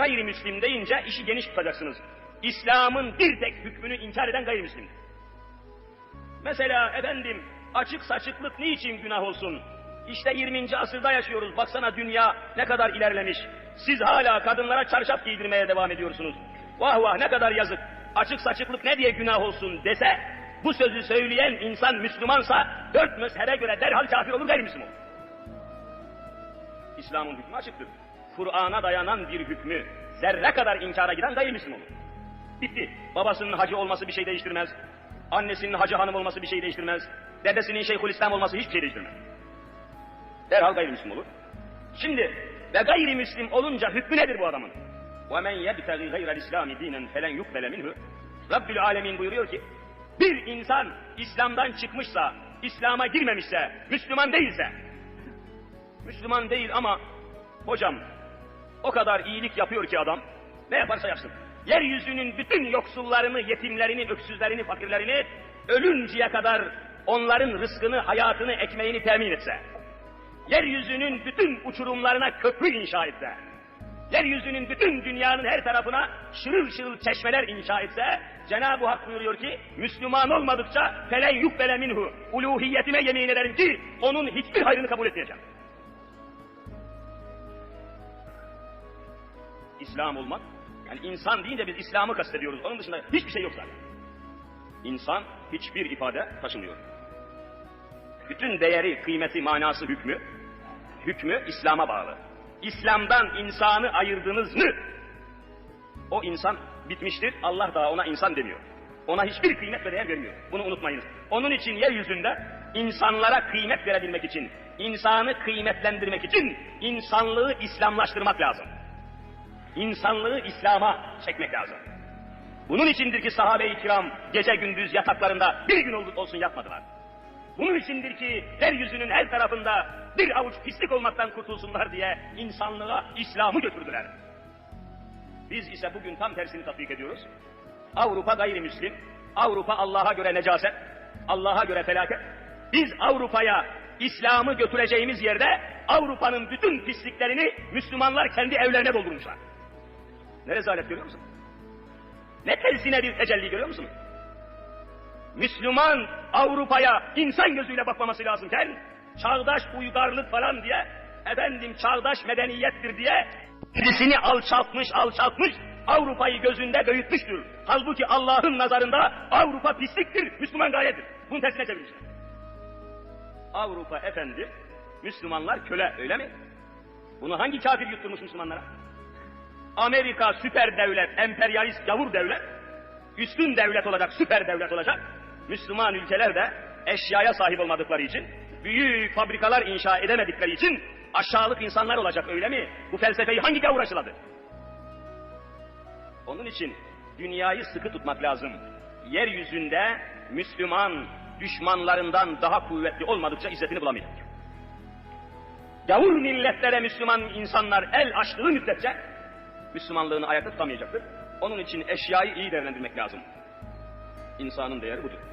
Gayrimüslim deyince işi geniş tutacaksınız. İslam'ın bir tek hükmünü inkar eden gayrimüslim. Mesela efendim açık saçıklık niçin günah olsun? İşte 20. asırda yaşıyoruz. Baksana dünya ne kadar ilerlemiş. Siz hala kadınlara çarşaf giydirmeye devam ediyorsunuz. Vah vah ne kadar yazık. Açık saçıklık ne diye günah olsun dese, bu sözü söyleyen insan Müslümansa dört mezhebe göre derhal kafir olur gayrimüslim olur. İslam'ın hükmü açıktır. Kur'an'a dayanan bir hükmü zerre kadar inkara giden gayrimüslim olur. Bitti. Babasının hacı olması bir şey değiştirmez. Annesinin hacı hanım olması bir şey değiştirmez. Dedesinin şeyhülislam olması hiçbir şey değiştirmez. Derhal gayrimüslim olur. Şimdi ve gayrimüslim olunca hükmü nedir bu adamın? وَمَنْ يَبْتَغِ غَيْرَ الْاِسْلَامِ دِينًا فَلَنْ يُقْبَلَ مِنْهُ Rabbül Alemin buyuruyor ki, bir insan İslam'dan çıkmışsa, İslam'a girmemişse, Müslüman değilse, Müslüman değil ama hocam o kadar iyilik yapıyor ki adam, ne yaparsa yapsın. Yeryüzünün bütün yoksullarını, yetimlerini, öksüzlerini, fakirlerini ölünceye kadar onların rızkını, hayatını, ekmeğini temin etse, yeryüzünün bütün uçurumlarına köprü inşa etse, yeryüzünün bütün dünyanın her tarafına şırıl şırıl çeşmeler inşa etse, Cenab-ı Hak buyuruyor ki, Müslüman olmadıkça felen yukbele minhu, uluhiyetime yemin ederim ki, onun hiçbir hayrını kabul etmeyeceğim. İslam olmak, yani insan deyince biz İslam'ı kastediyoruz, onun dışında hiçbir şey yok zaten. İnsan hiçbir ifade taşımıyor. Bütün değeri, kıymeti, manası, hükmü, hükmü İslam'a bağlı. İslam'dan insanı ayırdınız mı? O insan bitmiştir. Allah daha ona insan demiyor. Ona hiçbir kıymet ve değer vermiyor. Bunu unutmayınız. Onun için yeryüzünde insanlara kıymet verebilmek için, insanı kıymetlendirmek için insanlığı İslamlaştırmak lazım. İnsanlığı İslam'a çekmek lazım. Bunun içindir ki sahabe-i kiram gece gündüz yataklarında bir gün olsun yatmadılar. Bunun içindir ki yeryüzünün her tarafında bir avuç pislik olmaktan kurtulsunlar diye insanlığa İslam'ı götürdüler. Biz ise bugün tam tersini tatbik ediyoruz. Avrupa gayrimüslim, Avrupa Allah'a göre necaset, Allah'a göre felaket. Biz Avrupa'ya İslam'ı götüreceğimiz yerde Avrupa'nın bütün pisliklerini Müslümanlar kendi evlerine doldurmuşlar. Ne rezalet görüyor musun? Ne tersine bir tecelli görüyor musun? Müslüman Avrupa'ya insan gözüyle bakmaması lazımken çağdaş uygarlık falan diye efendim çağdaş medeniyettir diye birisini alçaltmış alçaltmış Avrupa'yı gözünde büyütmüştür. Halbuki Allah'ın nazarında Avrupa pisliktir, Müslüman gayettir. Bunun tersine çevirmişler. Avrupa efendi, Müslümanlar köle öyle mi? Bunu hangi kafir yutturmuş Müslümanlara? Amerika süper devlet, emperyalist gavur devlet, üstün devlet olacak, süper devlet olacak. Müslüman ülkeler de eşyaya sahip olmadıkları için, büyük fabrikalar inşa edemedikleri için aşağılık insanlar olacak öyle mi? Bu felsefeyi hangi gavur aşıladı? Onun için dünyayı sıkı tutmak lazım. Yeryüzünde Müslüman düşmanlarından daha kuvvetli olmadıkça izzetini bulamayacak. Gavur milletlere Müslüman insanlar el açtığı müddetçe Müslümanlığını ayakta tutamayacaktır. Onun için eşyayı iyi değerlendirmek lazım. İnsanın değeri budur.